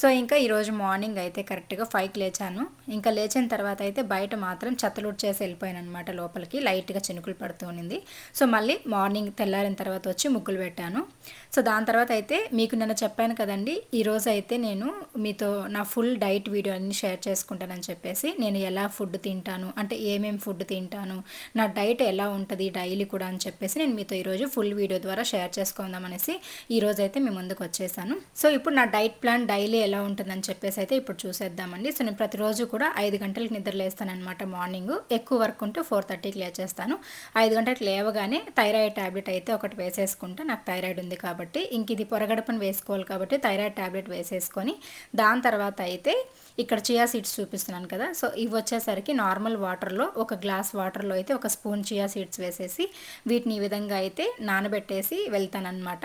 So ఇంకా ఈరోజు morning అయితే కరెక్ట్గా ఫైవ్కి లేచాను. ఇంకా లేచిన తర్వాత అయితే బయట మాత్రం చెత్తలుడ్ చేసి వెళ్ళిపోయాను అనమాట లోపలికి. లైట్గా చినుకులు పడుతూ ఉన్నింది సో మళ్ళీ మార్నింగ్ తెల్లారిన తర్వాత వచ్చి ముగ్గులు పెట్టాను. సో దాని తర్వాత అయితే మీకు నిన్న చెప్పాను కదండి ఈరోజు అయితే నేను మీతో నా ఫుల్ డైట్ వీడియో అన్ని షేర్ చేసుకుంటానని చెప్పేసి నేను ఎలా ఫుడ్ తింటాను అంటే ఏమేమి ఫుడ్ తింటాను నా డైట్ ఎలా ఉంటుంది డైలీ కూడా అని చెప్పేసి నేను మీతో ఈరోజు ఫుల్ వీడియో ద్వారా షేర్ చేసుకుందాం అనేసి ఈరోజు అయితే మీ ముందుకు వచ్చేసాను. సో ఇప్పుడు నా డైట్ ప్లాన్ డైలీ ఎలా ఉంటుందని చెప్పేసి అయితే ఇప్పుడు చూసేద్దామండి. సో నేను ప్రతిరోజు కూడా ఐదు గంటలకు నిద్ర లేస్తానమాట మార్నింగ్. ఎక్కువ వర్క్ ఉంటే ఫోర్ థర్టీకి లేచేస్తాను. ఐదు గంటలకు లేవగానే థైరాయిడ్ ట్యాబ్లెట్ అయితే ఒకటి వేసేసుకుంటా. నాకు థైరాయిడ్ ఉంది కాబట్టి ఇంక ఇది పొరగడపని వేసుకోవాలి కాబట్టి థైరాయిడ్ ట్యాబ్లెట్ వేసేసుకొని దాని తర్వాత అయితే ఇక్కడ చియా సీడ్స్ చూపిస్తున్నాను కదా. సో ఇవి వచ్చేసరికి నార్మల్ వాటర్లో ఒక గ్లాస్ వాటర్లో అయితే ఒక స్పూన్ చియా సీడ్స్ వేసేసి వీటిని ఈ విధంగా అయితే నానబెట్టేసి వెళ్తానన్నమాట.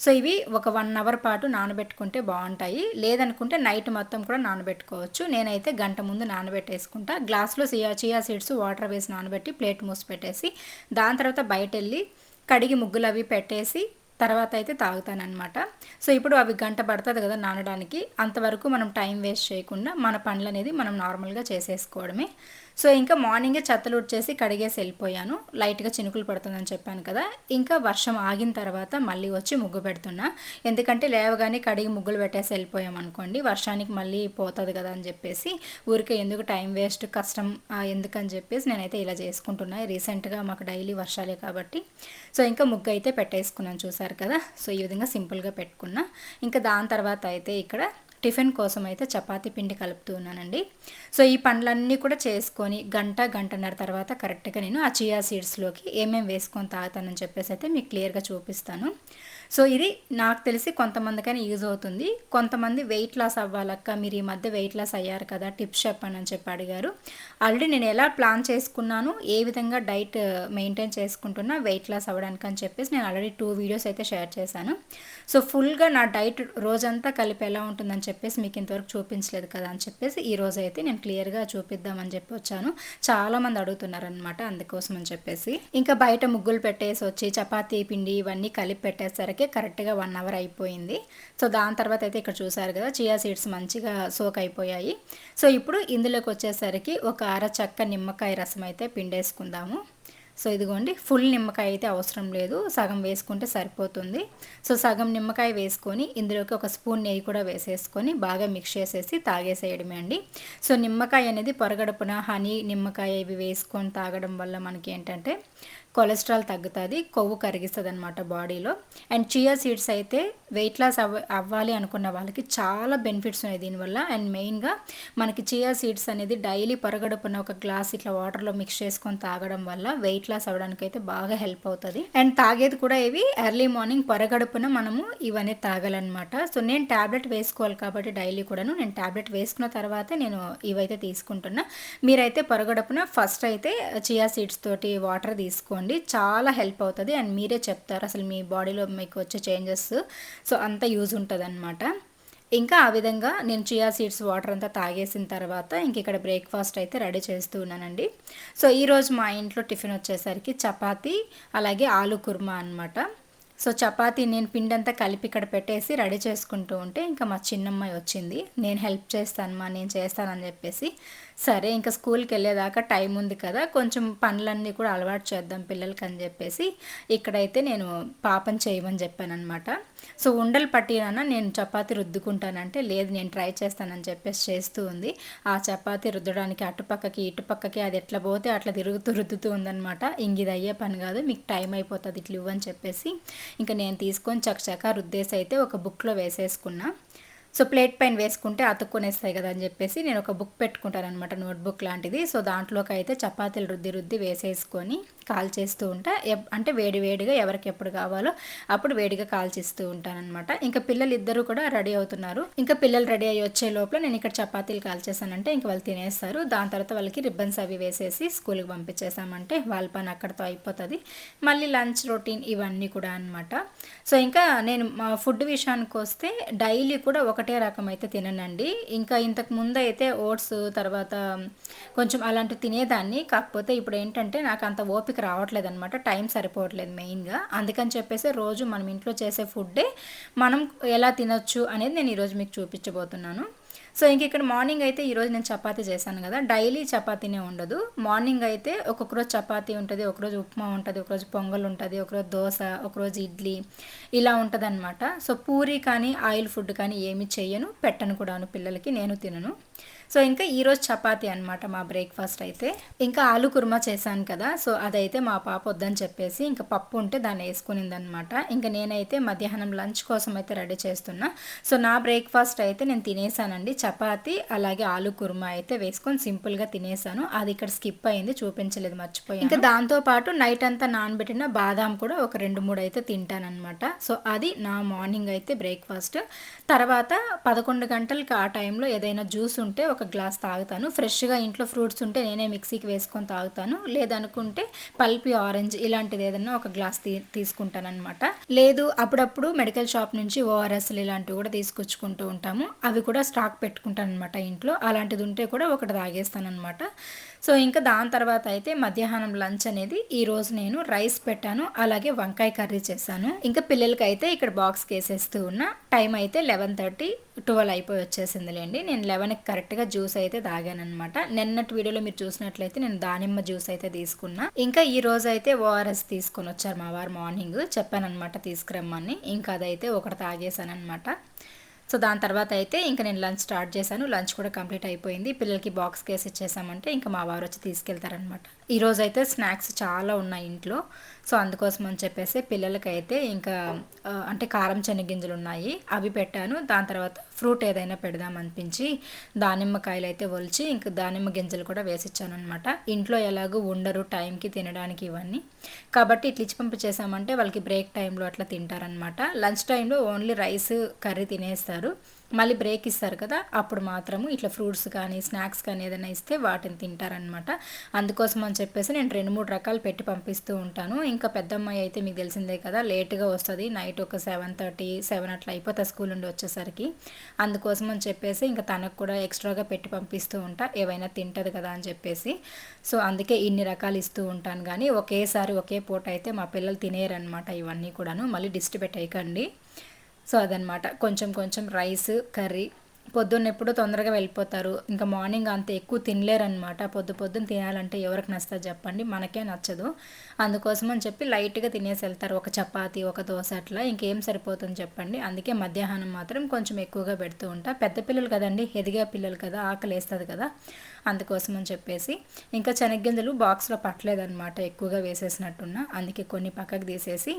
సో ఇవి ఒక వన్ అవర్ పాటు నానబెట్టుకుంటే బాగుంటాయి. లేదనుకుంటే నైట్ మొత్తం కూడా నానబెట్టుకోవచ్చు. నేనైతే గంట ముందు నానబెట్టేసుకుంటా. గ్లాస్లో చియా చియా సీడ్స్ వాటర్ వేసి నానబెట్టి ప్లేట్ మూసి పెట్టేసి దాని తర్వాత బయట వెళ్ళి కడిగి ముగ్గులు అవి పెట్టేసి తర్వాత అయితే తాగుతానమాట సో ఇప్పుడు అవి గంట పడుతుంది కదా నానడానికి. అంతవరకు మనం టైం వేస్ట్ చేయకుండా మన పనులు అనేది మనం నార్మల్గా చేసేసుకోవడమే. సో ఇంకా మార్నింగే చెత్తలు ఉడ్చేసి కడిగేసి వెళ్ళిపోయాను. లైట్గా చినుకులు పడుతుందని చెప్పాను కదా. ఇంకా వర్షం ఆగిన తర్వాత మళ్ళీ వచ్చి ముగ్గు పెడుతున్నా. ఎందుకంటే లేవగానే కడిగి ముగ్గులు పెట్టేసి వెళ్ళిపోయాం అనుకోండి. వర్షానికి మళ్ళీ పోతుంది కదా అని చెప్పేసి ఊరికే ఎందుకు టైం వేస్ట్ కష్టం ఎందుకని చెప్పేసి నేనైతే ఇలా చేసుకుంటున్నా. రీసెంట్గా మాకు డైలీ వర్షాలే కాబట్టి. సో ఇంకా ముగ్గు అయితే పెట్టేసుకున్నాను చూసారు కదా. సో ఈ విధంగా సింపుల్గా పెట్టుకున్నా. ఇంకా దాని తర్వాత అయితే ఇక్కడ టిఫిన్ కోసం అయితే చపాతీ పిండి కలుపుతూ ఉన్నానండి. సో ఈ పండ్లన్నీ కూడా చేసుకొని గంట గంటన్నర తర్వాత కరెక్ట్గా నేను ఆ చియా సీడ్స్లోకి ఏమేమి వేసుకొని తాగుతానని చెప్పేసి అయితే మీకు క్లియర్గా చూపిస్తాను. సో ఇది నాకు తెలిసి కొంతమందికైనా యూజ్ అవుతుంది. కొంతమంది వెయిట్ లాస్ అవ్వాలక్క మీరు ఈ మధ్య వెయిట్ లాస్ అయ్యారు కదా టిప్స్ చెప్పండి అని చెప్పి అడిగారు. ఆల్రెడీ నేను ఎలా ప్లాన్ చేసుకున్నాను ఏ విధంగా డైట్ మెయింటైన్ చేసుకుంటున్నా వెయిట్ లాస్ అవ్వడానికి అని చెప్పేసి నేను ఆల్రెడీ టూ వీడియోస్ అయితే షేర్ చేశాను. సో ఫుల్గా నా డైట్ రోజంతా కలిపి ఎలా ఉంటుందని చెప్పేసి మీకు ఇంతవరకు చూపించలేదు కదా అని చెప్పేసి ఈ రోజు అయితే నేను క్లియర్గా చూపిద్దామని చెప్పి వచ్చాను. చాలామంది అడుగుతున్నారనమాట అందుకోసం అని చెప్పేసి. ఇంకా బయట ముగ్గులు పెట్టేసి వచ్చి చపాతీ పిండి ఇవన్నీ కలిపి పెట్టేసరికి కరెక్ట్గా వన్ అవర్ అయిపోయింది. సో దాని తర్వాత అయితే ఇక్కడ చూసారు కదా చియా సీడ్స్ మంచిగా సోక్ అయిపోయాయి సో ఇప్పుడు ఇందులోకి వచ్చేసరికి ఒక అరచక్క నిమ్మకాయ రసం అయితే పిండేసుకుందాము. సో ఇదిగోండి ఫుల్ నిమ్మకాయ అయితే అవసరం లేదు. సగం వేసుకుంటే సరిపోతుంది. సో సగం నిమ్మకాయ వేసుకొని ఇందులోకి ఒక స్పూన్ నెయ్యి కూడా వేసేసుకొని బాగా మిక్స్ చేసేసి తాగేసేయడమే అండి. సో నిమ్మకాయ అనేది పొరగడుపున హనీ నిమ్మకాయ ఇవి వేసుకొని తాగడం వల్ల మనకి ఏంటంటే కొలెస్ట్రాల్ తగ్గుతుంది కొవ్వు కరిగిస్తుంది అనమాట బాడీలో. అండ్ చియా సీడ్స్ అయితే వెయిట్ లాస్ అవ్వ అవ్వాలి అనుకున్న వాళ్ళకి చాలా బెనిఫిట్స్ ఉన్నాయి దీనివల్ల. అండ్ మెయిన్గా మనకి చియా సీడ్స్ అనేది డైలీ పరగడుపున ఒక గ్లాస్ ఇట్లా వాటర్లో మిక్స్ చేసుకొని తాగడం వల్ల వెయిట్ లాస్ అవ్వడానికి అయితే బాగా హెల్ప్ అవుతుంది. అండ్ తాగేది కూడా ఇవి ఎర్లీ మార్నింగ్ పొరగడుపున మనము ఇవన్నీ తాగాలన్నమాట. సో నేను ట్యాబ్లెట్ వేసుకోవాలి కాబట్టి డైలీ కూడాను నేను ట్యాబ్లెట్ వేసుకున్న తర్వాత నేను ఇవైతే తీసుకుంటున్నా. మీరైతే పొరగడుపున ఫస్ట్ అయితే చియా సీడ్స్ తోటి వాటర్ తీసుకోండి. చాలా హెల్ప్ అవుతుంది. అండ్ మీరే చెప్తారు అసలు మీ బాడీలో మీకు వచ్చే చేంజెస్. సో అంత యూజ్ ఉంటుంది అనమాట ఇంకా ఆ విధంగా నేను చియా సీడ్స్ వాటర్ అంతా తాగేసిన తర్వాత ఇంక ఇక్కడ బ్రేక్ఫాస్ట్ అయితే రెడీ చేస్తూ ఉన్నానండి. సో ఈరోజు మా ఇంట్లో టిఫిన్ వచ్చేసరికి చపాతీ అలాగే ఆలు కుర్మా అనమాట సో చపాతీ నేను పిండి అంతా కలిపి ఇక్కడ పెట్టేసి రెడీ చేసుకుంటూ ఉంటే ఇంకా మా చిన్నమ్మాయి వచ్చింది. నేను హెల్ప్ చేస్తాను మా నేను చేస్తానని చెప్పేసి. సరే ఇంకా స్కూల్కి వెళ్ళేదాకా టైం ఉంది కదా కొంచెం పనులన్నీ కూడా అలవాటు చేద్దాం పిల్లలకి అని చెప్పేసి ఇక్కడైతే నేను పాపం చేయమని చెప్పానమాట సో ఉండలు పట్టినా నేను చపాతి రుద్దుకుంటానంటే లేదు నేను ట్రై చేస్తానని చెప్పేసి చేస్తూ ఉంది. ఆ చపాతి రుద్దడానికి అటుపక్కకి ఇటుపక్కకి అది ఎట్లా పోతే అట్లా తిరుగుతూ రుద్దుతూ ఉందనమాట ఇంక ఇది అయ్యే పని కాదు మీకు టైం అయిపోతుంది ఇట్లా ఇవ్వని చెప్పేసి. ఇంకా నేను తీసుకొని చకచకా రుద్దేసి అయితే ఒక బుక్లో వేసేసుకున్నా. సో ప్లేట్ పైన వేసుకుంటే అతుక్కునేస్తాయి కదా అని చెప్పేసి నేను ఒక బుక్ పెట్టుకుంటాను అనమాట నోట్బుక్ లాంటిది. సో దాంట్లోకి అయితే చపాతీలు రుద్ది రుద్ది వేసేసుకొని కాల్ చేస్తూ ఉంటా. అంటే వేడి వేడిగా ఎవరికి ఎప్పుడు కావాలో అప్పుడు వేడిగా కాల్ చేస్తూ ఉంటానన్నమాట. ఇంకా పిల్లలు ఇద్దరు కూడా రెడీ అవుతున్నారు. ఇంకా పిల్లలు రెడీ అయ్యి వచ్చే లోపల నేను ఇక్కడ చపాతీలు కాల్ చేశానంటే ఇంకా వాళ్ళు తినేస్తారు. దాని తర్వాత వాళ్ళకి రిబ్బన్స్ అవి వేసేసి స్కూల్కి పంపించేసామంటే వాళ్ళ పని అక్కడితో అయిపోతుంది. మళ్ళీ లంచ్ రొటీన్ ఇవన్నీ కూడా అనమాట సో ఇంకా నేను మా ఫుడ్ విషయానికి వస్తే డైలీ కూడా ఒకటే రకం అయితే తిననండి. ఇంకా ఇంతకు ముందు అయితే ఓట్స్ తర్వాత కొంచెం అలాంటివి తినేదాన్ని. కాకపోతే ఇప్పుడు ఏంటంటే నాకు అంత ఓపిక రావట్లేదు అనమాట టైం సరిపోవట్లేదు మెయిన్గా. అందుకని చెప్పేసి రోజు మనం ఇంట్లో చేసే ఫుడ్డే మనం ఎలా తినొచ్చు అనేది నేను ఈరోజు మీకు చూపించబోతున్నాను. సో ఇంక ఇక్కడ మార్నింగ్ అయితే ఈరోజు నేను చపాతీ చేశాను కదా డైలీ చపాతీనే ఉండదు. మార్నింగ్ అయితే ఒక్కొక్క రోజు చపాతీ ఉంటుంది ఒకరోజు ఉప్మా ఉంటుంది ఒకరోజు పొంగల్ ఉంటుంది ఒకరోజు దోశ ఒకరోజు ఇడ్లీ ఇలా ఉంటుంది అనమాట సో పూరి కానీ ఆయిల్ ఫుడ్ కానీ ఏమి చేయను పెట్టను కూడాను పిల్లలకి నేను తినను. సో ఇంకా ఈరోజు చపాతీ అనమాట మా బ్రేక్ఫాస్ట్ అయితే. ఇంకా ఆలు కుర్మా చేశాను కదా సో అదైతే మా పాప వద్దని చెప్పేసి ఇంకా పప్పు ఉంటే దాన్ని వేసుకునింది అనమాట ఇంకా నేనైతే మధ్యాహ్నం లంచ్ కోసం అయితే రెడీ చేస్తున్నా. సో నా బ్రేక్ఫాస్ట్ అయితే నేను తినేసానండి. చపాతీ అలాగే ఆలు కుర్మా అయితే వేసుకొని సింపుల్గా తినేసాను. అది ఇక్కడ స్కిప్ అయింది చూపించలేదు మర్చిపోయి ఇంకా దాంతో పాటు నైట్ అంతా నానబెట్టిన బాదాం కూడా ఒక రెండు మూడు అయితే తింటానమాట సో అది నా మార్నింగ్ అయితే బ్రేక్ఫాస్ట్. తర్వాత పదకొండు గంటలకి ఆ టైంలో ఏదైనా జ్యూస్ ఉంటే ఒక గ్లాస్ తాగుతాను. ఫ్రెష్గా ఇంట్లో ఫ్రూట్స్ ఉంటే నేనే మిక్సీకి వేసుకొని తాగుతాను. లేదనుకుంటే పల్పి ఆరెంజ్ ఇలాంటిది ఏదైనా ఒక గ్లాస్ తీ తీసుకుంటానమాట లేదు అప్పుడప్పుడు మెడికల్ షాప్ నుంచి ఓఆర్ఎస్లు ఇలాంటివి కూడా తీసుకొచ్చుకుంటూ ఉంటాము. అవి కూడా స్టాక్ పెట్టుకుంటాను అనమాట ఇంట్లో. అలాంటిది ఉంటే కూడా ఒకటి తాగేస్తాను అనమాట సో ఇంకా దాని తర్వాత అయితే మధ్యాహ్నం లంచ్ అనేది ఈరోజు నేను రైస్ పెట్టాను అలాగే వంకాయ కర్రీ చేశాను. ఇంకా పిల్లలకి అయితే ఇక్కడ బాక్స్ వేసేస్తూ ఉన్న టైం అయితే లెవెన్ థర్టీ ట్వెల్వ్ అయిపోయి వచ్చేసిందిలేండి. నేను లెవెన్కి కరెక్ట్గా జ్యూస్ అయితే తాగానమాట నిన్నటి వీడియోలో మీరు చూసినట్లయితే నేను దానిమ్మ జ్యూస్ అయితే తీసుకున్నా. ఇంకా ఈ రోజు అయితే ఓఆర్ఎస్ తీసుకొని వచ్చారు మా వారు మార్నింగ్. చెప్పానమాట తీసుకురమ్మని. ఇంకా అదైతే ఒకటి తాగేశానమాట సో దాని తర్వాత అయితే ఇంకా నేను లంచ్ స్టార్ట్ చేశాను. లంచ్ కూడా కంప్లీట్ అయిపోయింది. పిల్లలకి బాక్స్ కేసు ఇచ్చేసామంటే ఇంకా మా వారు వచ్చి తీసుకెళ్తారనమాట ఈరోజు అయితే స్నాక్స్ చాలా ఉన్నాయి ఇంట్లో. సో అందుకోసం అని చెప్పేసి పిల్లలకైతే ఇంకా అంటే కారం శనగింజలు ఉన్నాయి. అవి పెట్టాను. దాని తర్వాత ఫ్రూట్ ఏదైనా పెడదాం అనిపించి దానిమ్మకాయలు అయితే ఒలిచి ఇంకా దానిమ్మ గింజలు కూడా వేసిచ్చాను అనమాట ఇంట్లో ఎలాగో ఉండరు టైంకి తినడానికి ఇవన్నీ. కాబట్టి ఇట్లా ఇచ్చి పంపించేసామంటే వాళ్ళకి బ్రేక్ టైంలో అట్లా తింటారనమాట లంచ్ టైంలో ఓన్లీ రైస్ కర్రీ తినేస్తారు. మళ్ళీ బ్రేక్ ఇస్తారు కదా అప్పుడు మాత్రము ఇట్లా ఫ్రూట్స్ కానీ స్నాక్స్ కానీ ఏదైనా ఇస్తే వాటిని తింటారనమాట అందుకోసం అని చెప్పేసి నేను రెండు మూడు రకాలు పెట్టి పంపిస్తూ ఉంటాను. ఇంకా పెద్దమ్మాయి అయితే మీకు తెలిసిందే కదా లేట్గా వస్తుంది. నైట్ ఒక సెవెన్ థర్టీ సెవెన్ అట్లా అయిపోతుంది స్కూల్ నుండి వచ్చేసరికి. అందుకోసం అని చెప్పేసి ఇంకా తనకు కూడా ఎక్స్ట్రాగా పెట్టి పంపిస్తూ ఉంటా. ఏవైనా తింటుంది కదా అని చెప్పేసి. సో అందుకే ఇన్ని రకాలు ఇస్తూ ఉంటాను కానీ ఒకేసారి ఒకే పూట అయితే మా పిల్లలు తినేరనమాట ఇవన్నీ కూడాను. మళ్ళీ డిస్ట్ పెట్టేయకండి. సో అదనమాట. కొంచెం కొంచెం రైస్ కర్రీ. పొద్దున్న ఎప్పుడూ తొందరగా వెళ్ళిపోతారు. ఇంకా మార్నింగ్ అంత ఎక్కువ తినలేరనమాట. పొద్దు పొద్దున్న తినాలంటే ఎవరికి నచ్చదు చెప్పండి. మనకే నచ్చదు. అందుకోసం అని చెప్పి లైట్గా తినేసి వెళ్తారు. ఒక చపాతి ఒక దోశ అట్లా. ఇంకేం సరిపోతుంది చెప్పండి. అందుకే మధ్యాహ్నం మాత్రం కొంచెం ఎక్కువగా పెడుతూ ఉంటా. పెద్ద పిల్లలు కదండి ఎదిగే పిల్లలు కదా ఆకలి వేస్తుంది కదా. అందుకోసం అని చెప్పేసి ఇంకా శనగ్గింజలు బాక్స్లో పట్టలేదనమాట ఎక్కువగా వేసేసినట్టున్నా. అందుకే కొన్ని పక్కకు తీసేసి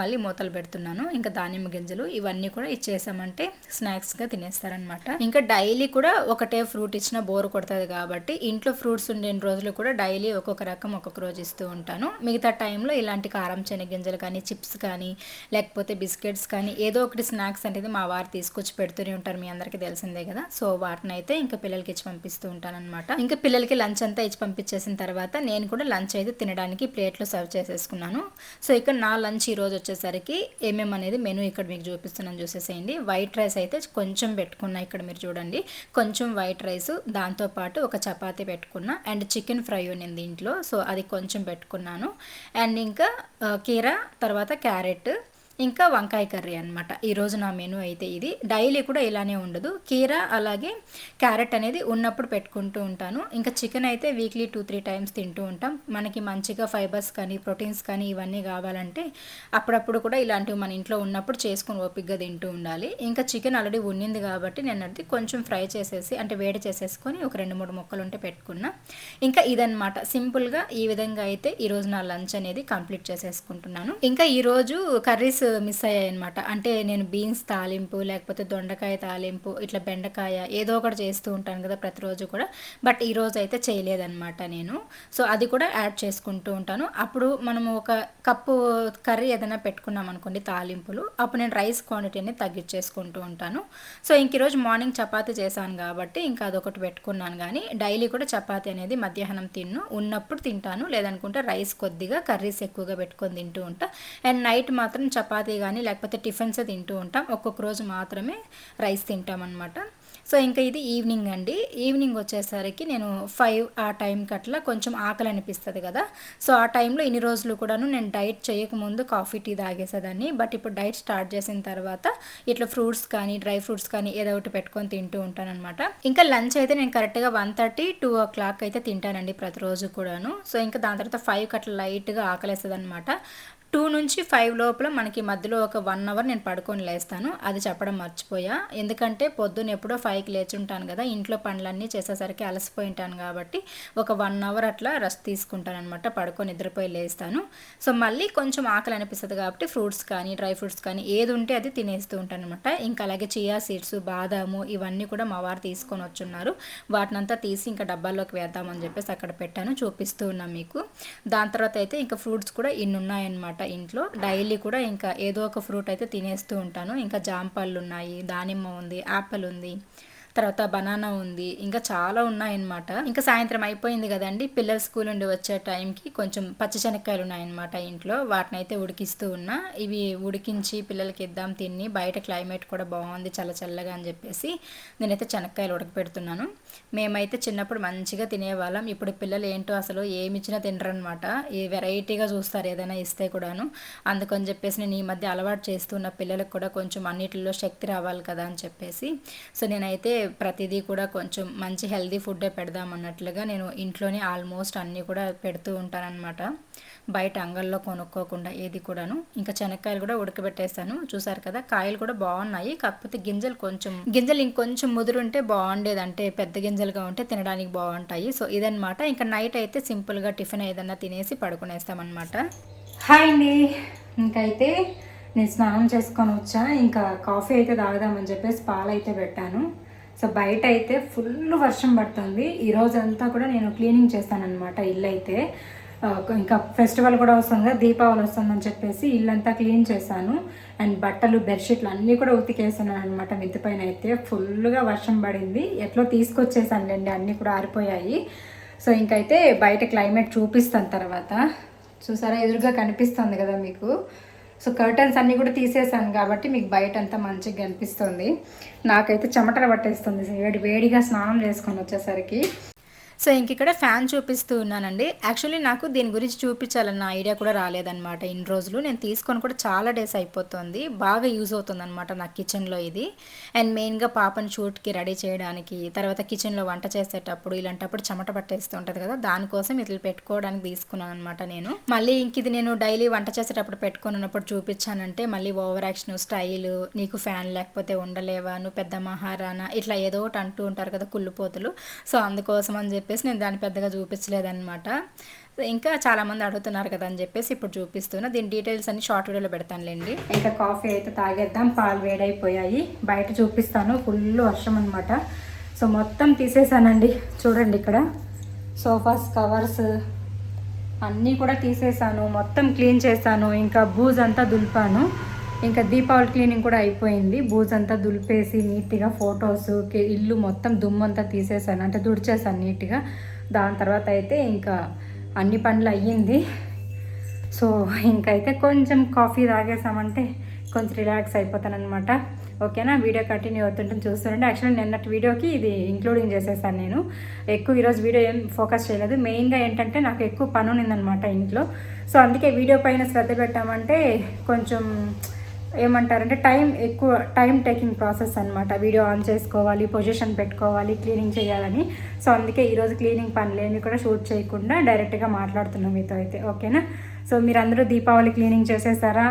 మళ్ళీ మూతలు పెడుతున్నాను. ఇంకా దానిమ్మ గింజలు ఇవన్నీ కూడా ఇచ్చేసామంటే స్నాక్స్గా తినేస్తారనమాట ఇంకా డైలీ కూడా ఒకటే ఫ్రూట్ ఇచ్చిన బోర్ కొడుతుంది కాబట్టి ఇంట్లో ఫ్రూట్స్ ఉండే రోజులు కూడా డైలీ ఒక్కొక్క రకం ఒక్కొక్క రోజు ఇస్తూ ఉంటాను. మిగతా టైంలో ఇలాంటి కారం శనగింజలు కానీ చిప్స్ కానీ లేకపోతే బిస్కెట్స్ కానీ ఏదో ఒకటి స్నాక్స్ అనేది మా వారు తీసుకొచ్చి పెడుతూనే ఉంటారు. మీ అందరికీ తెలిసిందే కదా. సో వాటిని అయితే ఇంకా పిల్లలకి ఇచ్చి పంపిస్తూ ఉంటాను అనమాట ఇంకా పిల్లలకి లంచ్ అంతా ఇచ్చి పంపించేసిన తర్వాత నేను కూడా లంచ్ అయితే తినడానికి ప్లేట్లో సర్వ్ చేసేసుకున్నాను. సో ఇక్కడ నా లంచ్ ఈరోజు వచ్చేసరికి ఏమేమి అనేది మెనూ ఇక్కడ మీకు చూపిస్తున్నాను చూసేసేయండి. వైట్ రైస్ అయితే కొంచెం పెట్టుకున్నా ఇక్కడ మీరు చూడండి. కొంచెం వైట్ రైస్ దాంతోపాటు ఒక చపాతీ పెట్టుకున్నా అండ్ చికెన్ ఫ్రై ఉన్నింది దీంట్లో. సో అది కొంచెం పెట్టుకున్నాను. అండ్ ఇంకా కీరా తర్వాత క్యారెట్ ఇంకా వంకాయ కర్రీ అనమాట ఈరోజు నా మెను అయితే ఇది. డైలీ కూడా ఇలానే ఉండదు. కీరా అలాగే క్యారెట్ అనేది ఉన్నప్పుడు పెట్టుకుంటూ ఉంటాను. ఇంకా చికెన్ అయితే వీక్లీ టూ త్రీ టైమ్స్ తింటూ ఉంటాం. మనకి మంచిగా ఫైబర్స్ కానీ ప్రోటీన్స్ కానీ ఇవన్నీ కావాలంటే అప్పుడప్పుడు కూడా ఇలాంటివి మన ఇంట్లో ఉన్నప్పుడు చేసుకుని ఓపిక్గా తింటూ ఉండాలి. ఇంకా చికెన్ ఆల్రెడీ ఉన్నింది కాబట్టి నేను అది కొంచెం ఫ్రై చేసేసి అంటే వేడి చేసేసుకొని ఒక రెండు మూడు ముక్కలు ఉంటే పెట్టుకున్నా. ఇంకా ఇదనమాట సింపుల్గా ఈ విధంగా అయితే ఈరోజు నా లంచ్ అనేది కంప్లీట్ చేసేసుకుంటున్నాను. ఇంకా ఈరోజు కర్రీస్ మిస్ అయ్యాయి అనమాట అంటే నేను బీన్స్ తాలింపు లేకపోతే దొండకాయ తాలింపు ఇట్లా బెండకాయ ఏదో ఒకటి చేస్తూ ఉంటాను కదా ప్రతిరోజు కూడా. బట్ ఈరోజు అయితే చేయలేదన్నమాట నేను. సో అది కూడా యాడ్ చేసుకుంటూ ఉంటాను. అప్పుడు మనము ఒక కప్పు కర్రీ ఏదైనా పెట్టుకున్నాం అనుకోండి తాలింపులు అప్పుడు నేను రైస్ క్వాంటిటీని తగ్గించేసుకుంటూ ఉంటాను. సో ఇంక ఈరోజు మార్నింగ్ చపాతీ చేశాను కాబట్టి ఇంకా అదొకటి పెట్టుకున్నాను కానీ డైలీ కూడా చపాతీ అనేది మధ్యాహ్నం తిన్ను. ఉన్నప్పుడు తింటాను. లేదనుకుంటే రైస్ కొద్దిగా కర్రీస్ ఎక్కువగా పెట్టుకొని తింటూ ఉంటా. అండ్ నైట్ మాత్రం చపాతీ కానీ లేకపోతే టిఫిన్స్ తింటూ ఉంటాం. ఒక్కొక్క రోజు మాత్రమే రైస్ తింటాం అనమాట సో ఇంకా ఇది ఈవినింగ్ అండి. ఈవినింగ్ వచ్చేసరికి నేను ఫైవ్ ఆ టైంకి అట్లా కొంచెం ఆకలి అనిపిస్తుంది కదా. సో ఆ టైంలో ఇన్ని రోజులు కూడాను నేను డైట్ చేయకముందు కాఫీ టీ తాగేసేదాన్ని. బట్ ఇప్పుడు డైట్ స్టార్ట్ చేసిన తర్వాత ఇట్లా ఫ్రూట్స్ కానీ డ్రై ఫ్రూట్స్ కానీ ఏదో ఒకటి పెట్టుకొని తింటూ ఉంటానన్నమాట. ఇంకా లంచ్ అయితే నేను కరెక్ట్గా one thirty two o'clock అయితే తింటానండి ప్రతిరోజు కూడాను. సో ఇంకా దాని తర్వాత ఫైవ్కి అట్లా లైట్గా ఆకలేస్తుంది అనమాట టూ నుంచి ఫైవ్ లోపల మనకి మధ్యలో ఒక వన్ అవర్ నేను పడుకొని లేస్తాను. అది చెప్పడం మర్చిపోయా. ఎందుకంటే పొద్దున్న ఎప్పుడో ఫైవ్కి లేచి ఉంటాను కదా ఇంట్లో పనులన్నీ చేసేసరికి అలసిపోయి ఉంటాను కాబట్టి ఒక వన్ అవర్ అట్లా రెస్ట్ తీసుకుంటాను అనమాట పడుకొని నిద్రపోయి లేస్తాను. సో మళ్ళీ కొంచెం ఆకలి అనిపిస్తుంది కాబట్టి ఫ్రూట్స్ కానీ డ్రై ఫ్రూట్స్ కానీ ఏది ఉంటే అది తినేస్తూ ఉంటాను అనమాట ఇంకా అలాగే చియా సీడ్స్ బాదాము ఇవన్నీ కూడా మా వారు తీసుకొని వచ్చున్నారు. వాటినంతా తీసి ఇంకా డబ్బాల్లోకి వేద్దామని చెప్పేసి అక్కడ పెట్టాను. చూపిస్తూ ఉన్నాం మీకు. దాని తర్వాత అయితే ఇంకా ఫ్రూట్స్ కూడా ఇన్ని ఉన్నాయన్నమాట ఇంట్లో. డైలీ కూడా ఇంకా ఏదో ఒక ఫ్రూట్ అయితే తినేస్తూ ఉంటాను. ఇంకా జామ పళ్ళు ఉన్నాయి దానిమ్మ ఉంది యాపిల్ ఉంది. తర్వాత బనానా ఉంది ఇంకా చాలా ఉన్నాయన్నమాట. ఇంకా సాయంత్రం అయిపోయింది కదండి పిల్లలు స్కూల్ నుండి వచ్చే టైంకి కొంచెం పచ్చిశనక్కాయలు ఉన్నాయన్నమాట ఇంట్లో. వాటిని అయితే ఉడికిస్తూ ఉన్నా. ఇవి ఉడికించి పిల్లలకి ఇద్దాం తిని బయట క్లైమేట్ కూడా బాగుంది చల్ల చల్లగా అని చెప్పేసి నేనైతే శనక్కాయలు ఉడకపెడుతున్నాను. మేమైతే చిన్నప్పుడు మంచిగా తినేవాళ్ళం. ఇప్పుడు పిల్లలు ఏంటో అసలు ఏమి ఇచ్చినా తినరనమాట ఏ వెరైటీగా చూస్తారు ఏదైనా ఇస్తే కూడాను. అందుకని చెప్పేసి నేను ఈ మధ్య అలవాటు చేస్తున్న పిల్లలకు కూడా కొంచెం అన్నిటిలో శక్తి రావాలి కదా అని చెప్పేసి. సో నేనైతే ప్రతిదీ కూడా కొంచెం మంచి హెల్దీ ఫుడ్డే పెడదాం అన్నట్లుగా నేను ఇంట్లోనే ఆల్మోస్ట్ అన్నీ కూడా పెడుతూ ఉంటానన్నమాట. బయట అంగల్లో కొనుక్కోకుండా ఏది కూడాను. ఇంకా శనక్కాయలు కూడా ఉడకబెట్టేస్తాను చూసారు కదా కాయలు కూడా బాగున్నాయి. కాకపోతే గింజలు కొంచెం గింజలు ఇంకొంచెం ముదురుంటే బాగుండేది. అంటే పెద్ద గింజలుగా ఉంటే తినడానికి బాగుంటాయి. సో ఇదనమాట ఇంకా నైట్ అయితే సింపుల్గా టిఫిన్ ఏదన్నా తినేసి పడుకునేస్తామన్నమాట. హాయ్ అండి. ఇంకైతే నేను స్నానం చేసుకొని వచ్చా. ఇంకా కాఫీ అయితే తాగుదామని చెప్పేసి పాలు అయితే పెట్టాను. సో బయట అయితే ఫుల్ వర్షం పడుతుంది. ఈ రోజంతా కూడా నేను క్లీనింగ్ చేస్తానన్నమాట ఇల్లు అయితే ఇంకా ఫెస్టివల్ కూడా వస్తుంది కదా దీపావళి వస్తుందని చెప్పేసి ఇల్లంతా క్లీన్ చేశాను. అండ్ బట్టలు బెడ్షీట్లు అన్నీ కూడా ఉతికేసాను అనమాట మిద్ది పైన అయితే ఫుల్గా వర్షం పడింది. ఎట్లో తీసుకొచ్చేసానులేండి అన్నీ కూడా ఆరిపోయాయి. సో ఇంకైతే బయట క్లైమేట్ చూపిస్తాను తర్వాత. చూసారా ఎదురుగా కనిపిస్తుంది కదా మీకు. సో కర్టన్స్ అన్నీ కూడా తీసేసాను కాబట్టి మీకు బయట అంతా మంచిగా కనిపిస్తుంది. నాకైతే చెమటలు పట్టేస్తుంది. వేడి వేడిగా స్నానం చేసుకొని వచ్చేసరికి. సో ఇంక ఇక్కడ ఫ్యాన్ చూపిస్తూ ఉన్నానండి. యాక్చువల్లీ నాకు దీని గురించి చూపించాలన్న ఐడియా కూడా రాలేదనమాట ఇన్ని రోజులు నేను తీసుకొని కూడా చాలా డేస్ అయిపోతుంది. బాగా యూజ్ అవుతుంది అనమాట నా కిచెన్లో ఇది. అండ్ మెయిన్గా పాపని షూట్కి రెడీ చేయడానికి తర్వాత కిచెన్లో వంట చేసేటప్పుడు ఇలాంటప్పుడు చెమట పట్టేస్తూ ఉంటుంది కదా దానికోసం ఇట్లా పెట్టుకోవడానికి తీసుకున్నాను అనమాట నేను. మళ్ళీ ఇంక ఇది నేను డైలీ వంట చేసేటప్పుడు పెట్టుకుని ఉన్నప్పుడు చూపించానంటే మళ్ళీ ఓవర్ యాక్షన్ స్టైల్ నీకు ఫ్యాన్ లేకపోతే ఉండలేవా నువ్వు పెద్ద మహారాణా ఇట్లా ఏదో ఒకటి అంటూ ఉంటారు కదా కుళ్ళిపోతులు సో అందుకోసం అని చెప్పి చెప్పేసి నేను దాన్ని పెద్దగా చూపించలేదన్నమాట. ఇంకా చాలామంది అడుగుతున్నారు కదా అని చెప్పేసి ఇప్పుడు చూపిస్తున్నా. దీని డీటెయిల్స్ అన్ని షార్ట్ వీడియోలో పెడతానులేండి. ఇంకా కాఫీ అయితే తాగేద్దాం. పాలు వేడైపోయాయి. బయట చూపిస్తాను. ఫుల్ వర్షం అనమాట సో మొత్తం తీసేసానండి. చూడండి ఇక్కడ. సోఫాస్ కవర్స్ అన్నీ కూడా తీసేసాను. మొత్తం క్లీన్ చేశాను. ఇంకా బూజ్ అంతా దులిపాను. ఇంకా దీపావళి క్లీనింగ్ కూడా అయిపోయింది. బూజంతా అంతా దులిపేసి నీట్గా ఫొటోస్ ఇల్లు మొత్తం దుమ్మంతా తీసేసాను. అంటే దుడిచేసాను నీట్గా. దాని తర్వాత అయితే ఇంకా అన్ని పనులు అయ్యింది. సో ఇంకైతే కొంచెం కాఫీ తాగేసామంటే కొంచెం రిలాక్స్ అయిపోతాను అనమాట ఓకేనా? వీడియో కంటిన్యూ అవుతుంటుంది చూస్తుంటే యాక్చువల్లీ నిన్నటి వీడియోకి ఇది ఇంక్లూడింగ్ చేసేసాను నేను. ఎక్కువ ఈరోజు వీడియో ఏం ఫోకస్ చేయలేదు. మెయిన్గా ఏంటంటే నాకు ఎక్కువ పని ఉన్నిందనమాట ఇంట్లో. సో అందుకే వీడియో పైన శ్రద్ధ పెట్టామంటే కొంచెం ఏమంటారంటే టైం ఎక్కువ టైం టేకింగ్ ప్రాసెస్ అనమాట వీడియో ఆన్ చేసుకోవాలి పొజిషన్ పెట్టుకోవాలి క్లీనింగ్ చేయాలని. సో అందుకే ఈరోజు క్లీనింగ్ పనులేమి కూడా షూట్ చేయకుండా డైరెక్ట్గా మాట్లాడుతున్నాం మీతో అయితే. ఓకేనా? సో మీరు అందరూ దీపావళి క్లీనింగ్ చేసేసారా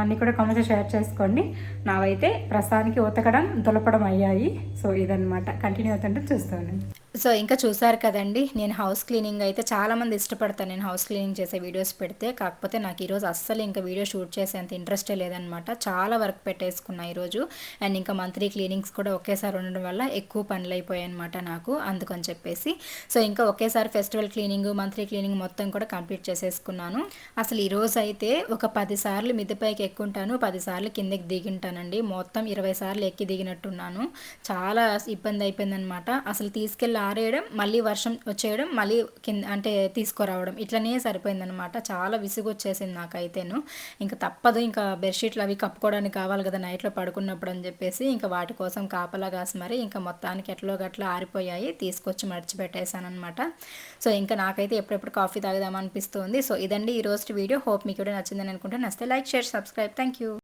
అన్నీ కూడా కామెంట్స్ షేర్ చేసుకోండి. నావైతే ప్రస్తుతానికి ఉతకడం దులపడం అయ్యాయి. సో ఇదనమాట కంటిన్యూ అవుతుంటే చూస్తాను. సో ఇంకా చూసారు కదండి నేను హౌస్ క్లీనింగ్ అయితే చాలామంది ఇష్టపడతాను నేను హౌస్ క్లీనింగ్ చేసే వీడియోస్ పెడితే కాకపోతే నాకు ఈరోజు అస్సలు ఇంకా వీడియో షూట్ చేసేంత ఇంట్రెస్టే లేదనమాట చాలా వర్క్ పెట్టేసుకున్నా ఈరోజు అండ్ ఇంకా మంత్లీ క్లీనింగ్స్ కూడా ఒకేసారి ఉండడం వల్ల ఎక్కువ పనులు అయిపోయాయి అనమాట నాకు అందుకని చెప్పేసి. సో ఇంకా ఒకేసారి ఫెస్టివల్ క్లీనింగ్ మంత్లీ క్లీనింగ్ మొత్తం కూడా కంప్లీట్ చేసేసుకున్నాను. అసలు ఈరోజు అయితే ఒక పదిసార్లు మిద్దెపైకి ఎక్కుంటాను పది సార్లు కిందకి దిగింటానండి. మొత్తం ఇరవై సార్లు ఎక్కి దిగినట్టున్నాను. చాలా ఇబ్బంది అయిపోయిందనమాట అసలు తీసుకెళ్ళి ఆరేయడం మళ్ళీ వర్షం వచ్చేయడం మళ్ళీ కింద అంటే తీసుకురావడం ఇట్లనే సరిపోయిందనమాట చాలా విసుగు వచ్చేసింది నాకైతేను. ఇంకా తప్పదు ఇంకా బెడ్షీట్లు అవి కప్పుకోవడానికి కావాలి కదా నైట్లో పడుకున్నప్పుడు అని చెప్పేసి ఇంకా వాటి కోసం కాపలా కాసి మరి ఇంకా మొత్తానికి ఎట్లో గట్లా ఆరిపోయాయి తీసుకొచ్చి మడిచిపెట్టేశాను అనమాట సో ఇంకా నాకైతే ఎప్పుడెప్పుడు కాఫీ తాగుదామనిపిస్తుంది. సో ఇదండి ఈ రోజు వీడియో. హోప్ మీకు కూడా నచ్చిందని అనుకుంటే నచ్చితే like share subscribe. Thank you